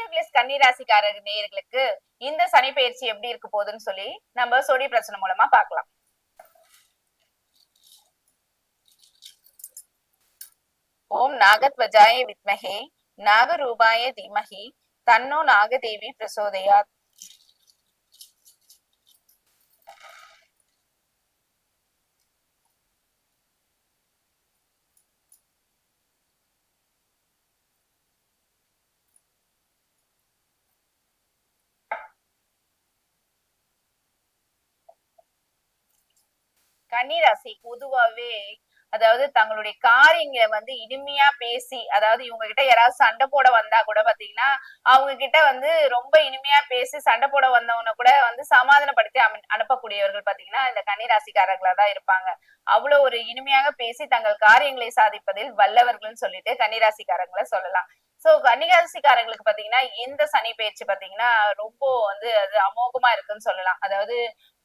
ஆஸ்ட்ரோபிளஸ் கன்னிராசிக்காரர் நேயர்களுக்கு இந்த சனி பயிற்சி எப்படி இருக்க போகுதுன்னு சொல்லி நம்ம சொடி பிரச்சனை மூலமா பார்க்கலாம். ஓம் நாகத்வஜாய வித்மகே நாகரூபாய தீமகி தன்னோ நாகதேவி பிரசோதயாத். கன்னிராசி பொதுவாவே அதாவது தங்களுடைய காரியங்களை வந்து இனிமையா பேசி அதாவது இவங்க கிட்ட யாராவது சண்டை போட வந்தா கூட பாத்தீங்கன்னா அவங்க கிட்ட வந்து ரொம்ப இனிமையா பேசி சண்டை போட வந்தவங்க கூட வந்து சமாதானப்படுத்தி அனுப்பக்கூடியவர்கள் பாத்தீங்கன்னா இந்த கன்னிராசிக்காரர்களா தான் இருப்பாங்க. அவ்வளவு ஒரு இனிமையாக பேசி தங்கள் காரியங்களை சாதிப்பதில் வல்லவர்கள்னு சொல்லிட்டு கன்னிராசிக்காரங்களை சொல்லலாம். சோ கன்னிராசிக்காரங்களுக்கு பாத்தீங்கன்னா இந்த சனி பயிற்சி பாத்தீங்கன்னா ரொம்ப வந்து அது அமோகமா இருக்குன்னு சொல்லலாம். அதாவது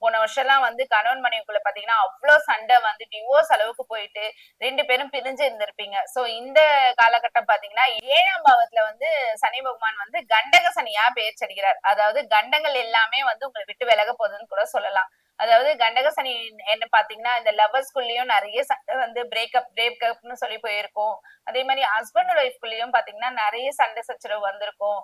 போன வருஷம் எல்லாம் வந்து கணவன் மனைவிக்குள்ள பாத்தீங்கன்னா அவ்வளவு சண்டை வந்து டிவோர்ஸ் அளவுக்கு போயிட்டு ரெண்டு பேரும் பிரிஞ்சு இருந்திருப்பீங்க. சோ இந்த காலகட்டம் பாத்தீங்கன்னா ஏழாம் பாவத்துல வந்து சனி பகவான் வந்து கண்டக சனியா பெயர்ச்சி அதாவது கண்டங்கள் எல்லாமே வந்து உங்களை விட்டு விலக போகுதுன்னு கூட சொல்லலாம். அதாவது கண்டக சனி என்ன பாத்தீங்கன்னா இந்த லவர்ஸ்குள்ளயும் நிறைய சண்டை வந்து பிரேக்கப் பிரேக்கப்னு சொல்லி போயிருக்கும். அதே மாதிரி ஹஸ்பண்ட் ஒய்ஃப்குள்ளயும் பாத்தீங்கன்னா நிறைய சண்டை சச்சரவு வந்திருக்கும்.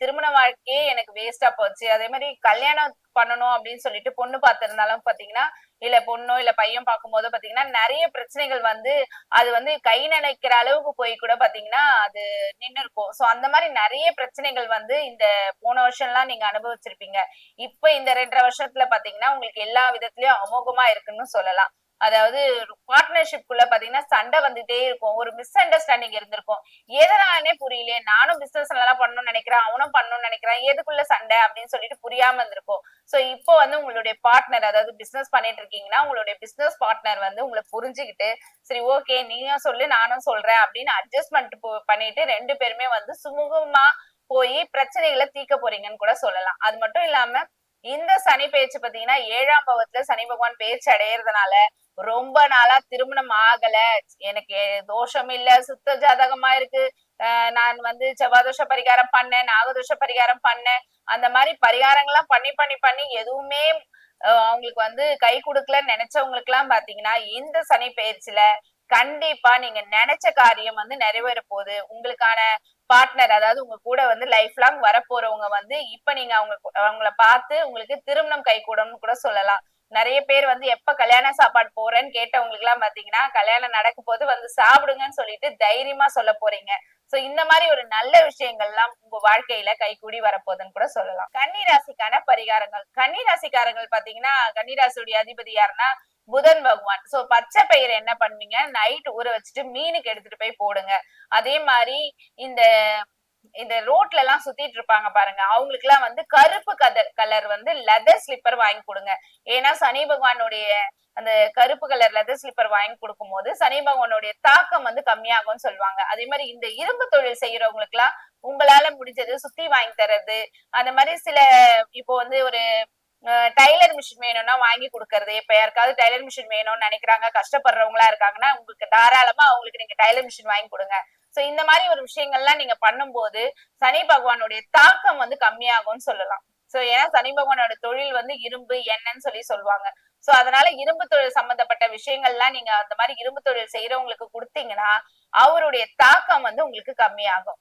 திருமண வாழ்க்கையே எனக்கு வேஸ்டா போச்சு. அதே மாதிரி கல்யாணம் பண்ணணும் அப்படின்னு சொல்லிட்டு பொண்ணு பார்த்திருந்தாலும் பாத்தீங்கன்னா இல்ல பொண்ணோ இல்ல பையன் பார்க்கும்போது பாத்தீங்கன்னா நிறைய பிரச்சனைகள் வந்து அது வந்து கை நினைக்கிற அளவுக்கு போய் கூட பாத்தீங்கன்னா அது நின்னு இருக்கும் சோ அந்த மாதிரி நிறைய பிரச்சனைகள் வந்து இந்த போன வருஷம் எல்லாம் நீங்க அனுபவிச்சிருப்பீங்க. இப்ப இந்த ரெண்டரை வருஷத்துல பாத்தீங்கன்னா உங்களுக்கு எல்லா விதத்திலயும் அமோகமா இருக்குன்னு சொல்லலாம். அதாவது பார்ட்னர்ஷிப்குள்ள பாத்தீங்கன்னா சண்டை வந்துட்டே இருக்கும். ஒரு மிஸ் அண்டர்ஸ்டாண்டிங் இருந்திருக்கும். எதனாலனே புரியலையே. நானும் பிசினஸ் நல்லா பண்ணணும்னு நினைக்கிறேன். அவனும் பண்ணணும்னு நினைக்கிறான். எதுக்குள்ள சண்டை அப்படின்னு சொல்லிட்டு புரியாம இருந்திருக்கும். சோ இப்போ வந்து உங்களுடைய பார்ட்னர் அதாவது பிசினஸ் பண்ணிட்டு இருக்கீங்கன்னா உங்களுடைய பிசினஸ் பார்ட்னர் வந்து உங்களை புரிஞ்சுக்கிட்டு சரி ஓகே நீயும் சொல்லு நானும் சொல்றேன் அப்படின்னு அட்ஜஸ்ட்மெண்ட் பண்ணிட்டு ரெண்டு பேருமே வந்து சுமூகமா போய் பிரச்சனைகளை தீர்க்க போறீங்கன்னு கூட சொல்லலாம். அது மட்டும் இல்லாம இந்த சனி பயிற்சி பாத்தீங்கன்னா ஏழாம் பாவத்துல சனி பகவான் பயிற்சி அடையறதுனால ரொம்ப நாளா திருமணம் ஆகல. எனக்கு தோஷம் இல்ல சுத்த ஜாதகமா இருக்கு. நான் வந்து செவ்வாதோஷ பரிகாரம் பண்ணேன் நாகதோஷ பரிகாரம் பண்ணேன். அந்த மாதிரி பரிகாரங்கள்லாம் பண்ணி பண்ணி பண்ணி எதுவுமே அவங்களுக்கு வந்து கை கொடுக்கலன்னு நினைச்சவங்களுக்கு எல்லாம் பாத்தீங்கன்னா இந்த சனி பயிற்சியில கண்டிப்பா நீங்க நினைச்ச காரியம் வந்து நிறைவேற போகுது. உங்களுக்கான பார்ட்னர் அதாவது உங்க கூட வந்து லைஃப் லாங் வரப்போறவங்க வந்து இப்ப நீங்க அவங்க அவங்கள பார்த்து உங்களுக்கு திருமணம் கை கூடணும்னு கூட சொல்லலாம். நிறைய பேர் வந்து எப்ப கல்யாண சாப்பாடு போறேன்னு கேட்டவங்களுக்கு எல்லாம் பாத்தீங்கன்னா கல்யாணம் நடக்கும் போது வந்து சாப்பிடுங்கன்னு சொல்லிட்டு தைரியமா சொல்ல போறீங்க. சோ இந்த மாதிரி ஒரு நல்ல விஷயங்கள்லாம் உங்க வாழ்க்கையில கைகூடி வரப்போகுதுன்னு கூட சொல்லலாம். கன்னி ராசிக்கான பரிகாரங்கள். கன்னி ராசிக்காரங்கள் பாத்தீங்கன்னா கன்னிராசியுடைய அதிபதி யாருன்னா புதன் பகவான். சோ பச்சை பயிர் என்ன பண்ணுவீங்க? நைட் ஊற வச்சுட்டு மீனுக்கு எடுத்துட்டு போய் போடுங்க. அதே மாதிரி இந்த இந்த ரோட்ல எல்லாம் சுத்திட்டு இருப்பாங்க பாருங்க. அவங்களுக்கு எல்லாம் வந்து கருப்பு கதர் கலர் வந்து லெதர் ஸ்லிப்பர் வாங்கி கொடுங்க. ஏன்னா சனி பகவானுடைய அந்த கருப்பு கலர் லெதர் ஸ்லிப்பர் வாங்கி கொடுக்கும் போது சனி பகவானுடைய தாக்கம் வந்து கம்மியாகும்னு சொல்லுவாங்க. அதே மாதிரி இந்த இரும்பு தொழில் செய்யறவங்களுக்கு எல்லாம் உங்களால முடிஞ்சது சுத்தி வாங்கி தர்றது அந்த மாதிரி சில இப்போ வந்து ஒரு டைலர் மிஷின் வேணும்னா வாங்கி கொடுக்கறது. இப்ப யாருக்காவது டைலர் மிஷின் வேணும்னு நினைக்கிறாங்க கஷ்டப்படுறவங்களா இருக்காங்கன்னா உங்களுக்கு தாராளமா அவங்களுக்கு நீங்க டைலர் மிஷின் வாங்கி கொடுங்க. சோ இந்த மாதிரி ஒரு விஷயங்கள்லாம் நீங்க பண்ணும்போது சனி பகவானுடைய தாக்கம் வந்து கம்மியாகும்னு சொல்லலாம். சோ ஏன்னா சனி பகவானோட தொழில் வந்து இரும்பு என்னன்னு சொல்லி சொல்லுவாங்க. சோ அதனால இரும்பு தொழில் சம்பந்தப்பட்ட விஷயங்கள்லாம் நீங்க அந்த மாதிரி இரும்பு தொழில் செய்யறவங்களுக்கு கொடுத்தீங்கன்னா அவருடைய தாக்கம் வந்து உங்களுக்கு கம்மியாகும்.